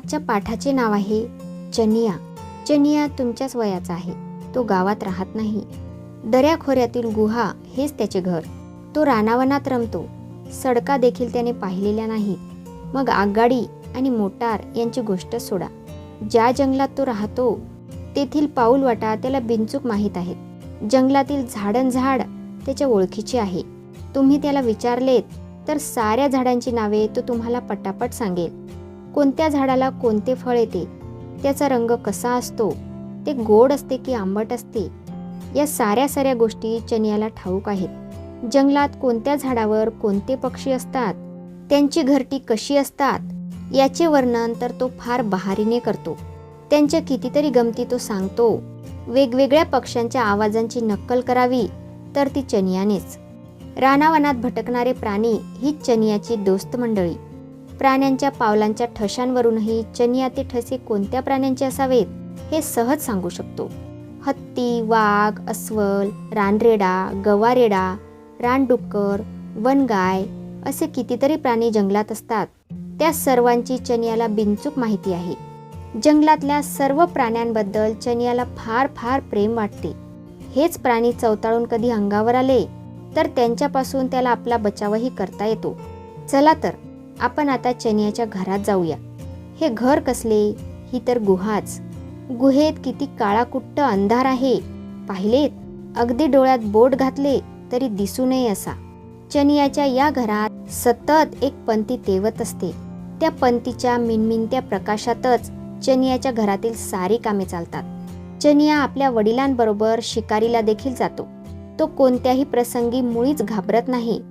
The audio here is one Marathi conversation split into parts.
आजच्या पाठाचे नाव आहे चनिया. चनिया तुमच्याच वयाचा आहे. तो गावात राहत नाही. दऱ्याखोऱ्यातील गुहा हेच त्याचे घर. तो रानावनात रमतो. सडका देखील त्याने पाहिलेल्या नाहीत मग आगगाडी आणि मोटार यांची गोष्ट सोडा. ज्या जंगलात तो राहतो तेथील पाऊल वाटा त्याला बिनचूक माहीत आहेत. जंगलातील झाडण झाड त्याच्या ओळखीचे आहे. तुम्ही त्याला विचारलेत तर साऱ्या झाडांची नावे तो तुम्हाला पटापट सांगेल. कोणत्या झाडाला कोणते फळ येते त्याचा रंग कसा असतो ते गोड असते की आंबट असते या साऱ्या साऱ्या गोष्टी चनियाला ठाऊक आहेत. जंगलात कोणत्या झाडावर कोणते पक्षी असतात त्यांची घरटी कशी असतात याचे वर्णन तर तो फार बहारीने करतो. त्यांच्या कितीतरी गमती तो सांगतो. वेगवेगळ्या पक्ष्यांच्या आवाजांची नक्कल करावी तर ती चनियानेच. रानावनात भटकणारे प्राणी ही चनियाची दोस्त मंडळी. प्राण्यांच्या पावलांच्या ठशांवरूनही चनिया ते ठसे कोणत्या प्राण्यांचे असावेत हे सहज सांगू शकतो. हत्ती वाघ अस्वल रानरेडा गवारेडा रानडुक्कर वनगाय असे कितीतरी प्राणी जंगलात असतात. त्या सर्वांची चनियाला बिनचूक माहिती आहे. जंगलातल्या सर्व प्राण्यांबद्दल चनियाला फार फार प्रेम वाटते. हेच प्राणी चवताळून कधी अंगावर आले तर त्यांच्यापासून त्याला आपला बचावही करता येतो. चला तर आपण आता चनियाच्या घरात जाऊया. हे घर कसले? ही तर गुहाच. गुहेत किती काळाकुट्ट अंधार आहे. पाहिलेत? अगदी डोळ्यात बोट घातले तरी दिसू नये असा. चनियाच्या या घरात सतत एक पंती तेवत असते. त्या पंतीच्या मिनमिनत्या प्रकाशातच चनियाच्या घरातील सारी कामे चालतात. चनिया आपल्या वडिलांबरोबर शिकारीला देखील जातो. तो कोणत्याही प्रसंगी मुळीच घाबरत नाही.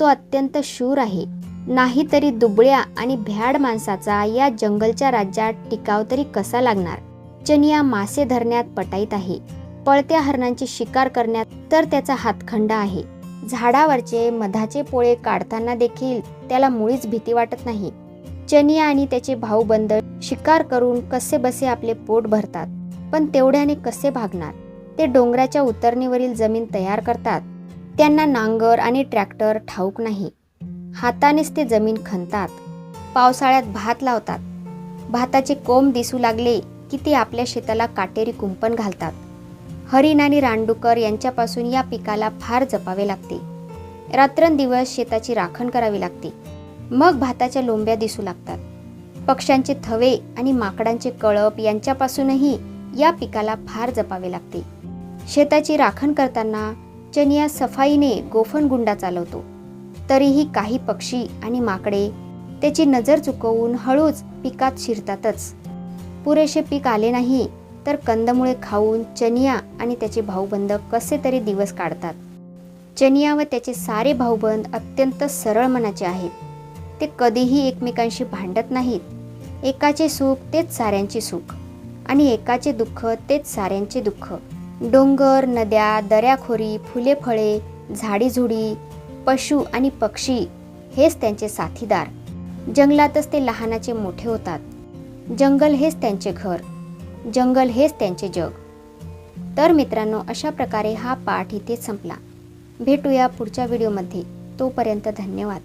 तो अत्यंत शूर आहे. नाही तरी दुबळ्या आणि भ्याड माणसाचा या जंगलच्या राज्यात टिकाव तरी कसा लागणार? चनिया मासे धरण्यात पटाईत आहे. पळत्या हरणांची शिकार करण्यात तर त्याचा हातखंडा आहे. झाडावरचे मधाचे पोळे काढताना देखील त्याला मुळीच भीती वाटत नाही. चनिया आणि त्याचे भाऊबंद शिकार करून कसे बसे आपले पोट भरतात? पण तेवढ्याने कसे भागणार? ते डोंगराच्या उतरणीवरील जमीन तयार करतात. त्यांना नांगर आणि ट्रॅक्टर ठाऊक नाही. हातानेच ते जमीन खणतात. पावसाळ्यात भात लावतात. भाताचे कोंब दिसू लागले की ते आपल्या शेताला काटेरी कुंपण घालतात. हरिण आणि रानडुकर यांच्यापासून या पिकाला फार जपावे लागते. रात्रंदिवस शेताची राखण करावी लागते. मग भाताच्या लोंब्या दिसू लागतात. पक्ष्यांचे थवे आणि माकडांचे कळप यांच्यापासूनही या पिकाला फार जपावे लागते. शेताची राखण करताना चनिया सफाईने गोफणगुंडा चालवतो. तरीही काही पक्षी आणि माकडे त्याची नजर चुकवून हळूच पिकात शिरतातच. पुरेसे पीक आले नाही तर कंदमुळे खाऊन चनिया आणि त्याचे भाऊबंद कसे तरी दिवस काढतात. चनिया व त्याचे सारे भाऊबंद अत्यंत सरळ मनाचे आहेत. ते कधीही एकमेकांशी भांडत नाहीत. एकाचे सुख तेच साऱ्यांचे सुख आणि एकाचे दुःख तेच साऱ्यांचे दुःख. डोंगर नद्या दऱ्याखोरी फुले फळे झाडीझुडी पशु आणि पक्षी हेच त्यांचे साथीदार. जंगलातच ते लहानाचे मोठे होतात. जंगल हेच त्यांचे घर. जंगल हेच त्यांचे जग. तर मित्रांनो अशा प्रकारे हा पाठ इथे संपला. भेटूया पुढच्या व्हिडिओमध्ये. तोपर्यंत धन्यवाद.